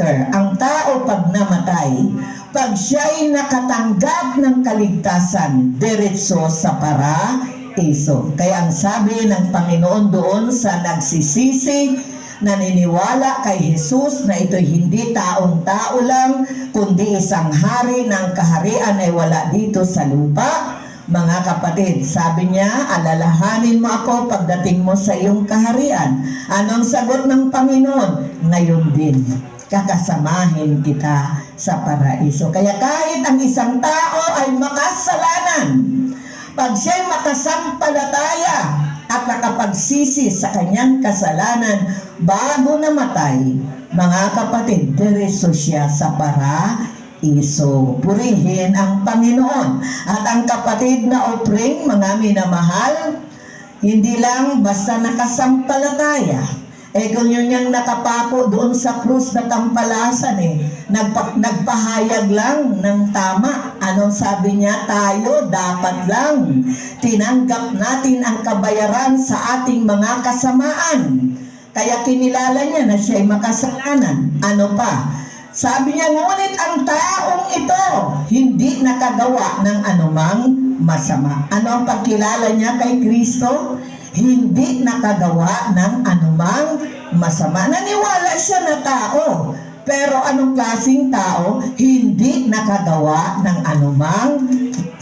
ang tao pag namatay, pag siya'y nakatanggap ng kaligtasan, diretso sa paraiso. Kaya ang sabi ng Panginoon doon sa nagsisisi, naniniwala kay Jesus na ito'y hindi taong tao lang, kundi isang hari ng kaharian ay wala dito sa lupa. Mga kapatid, sabi niya, alalahanin mo ako pagdating mo sa iyong kaharian. Anong sagot ng Panginoon? Ngayon din kakasamahin kita sa paraiso. Kaya kahit ang isang tao ay makasalanan, pag siya'y makasampalataya at nakapagsisi sa kanyang kasalanan bago namatay, mga kapatid, diretso siya sa paraiso. Purihin ang Panginoon. At ang kapatid na opring, mga minamahal, hindi lang basta nakasampalataya, eh kung yun yung nakapako doon sa krus na tampalasan eh, nagpa, nagpahayag lang ng tama. Anong sabi niya? Tayo dapat lang tinanggap natin ang kabayaran sa ating mga kasamaan. Kaya kinilala niya na siya'y makasalanan. Ano pa? Sabi niya, ngunit ang taong ito hindi nakagawa ng anumang masama. Ano ang pagkilala niya kay Kristo? Hindi nakagawa ng anumang masama. Naniwala siya na tao. Pero anong klaseng tao? Hindi nakagawa ng anumang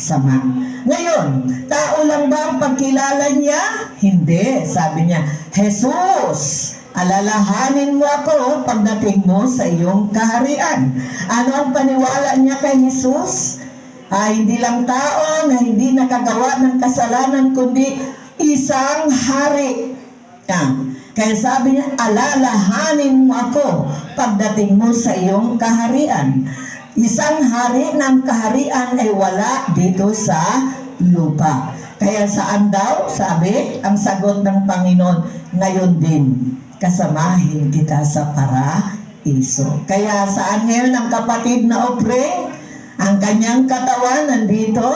sama. Ngayon, tao lang ba ang pagkilala niya? Hindi. Sabi niya, Jesus, alalahanin mo ako pagdating mo sa iyong kaharian. Ano ang paniwala niya kay Jesus? Ah, hindi lang tao na hindi nakagawa ng kasalanan, kundi isang hari. Ah, kaya sabi niya, alalahanin mo ako pagdating mo sa iyong kaharian. Isang hari ng kaharian ay wala dito sa lupa. Kaya saan daw, sabi, ang sagot ng Panginoon, ngayon din, kasamahin kita sa paraiso. Kaya saan ngayon ang kapatid na opre? Ang kanyang katawan nandito,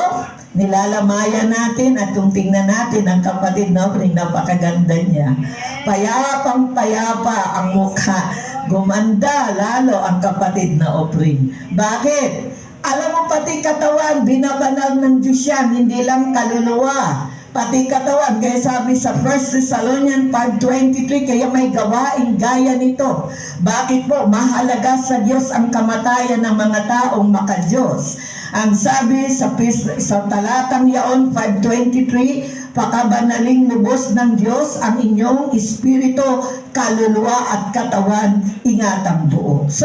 nilalamayan natin at kung tingnan natin ang kapatid na opre, napakaganda niya. Payapang payapa ang mukha. Gumanda lalo ang kapatid na opring. Bakit? Alam mo pati katawan, binabanal ng Diyos yan, hindi lang kaluluwa. Pati katawan, kaya sabi sa 1 Thessalonians 5.23, kaya may gawain gaya nito. Bakit po? Mahalaga sa Diyos ang kamatayan ng mga taong makadiyos. Ang sabi sa, sa talatang yaon 5.23, pakabanaling lubos ng Diyos ang inyong espiritu, kaluluwa at katawan, ingatang buo. So,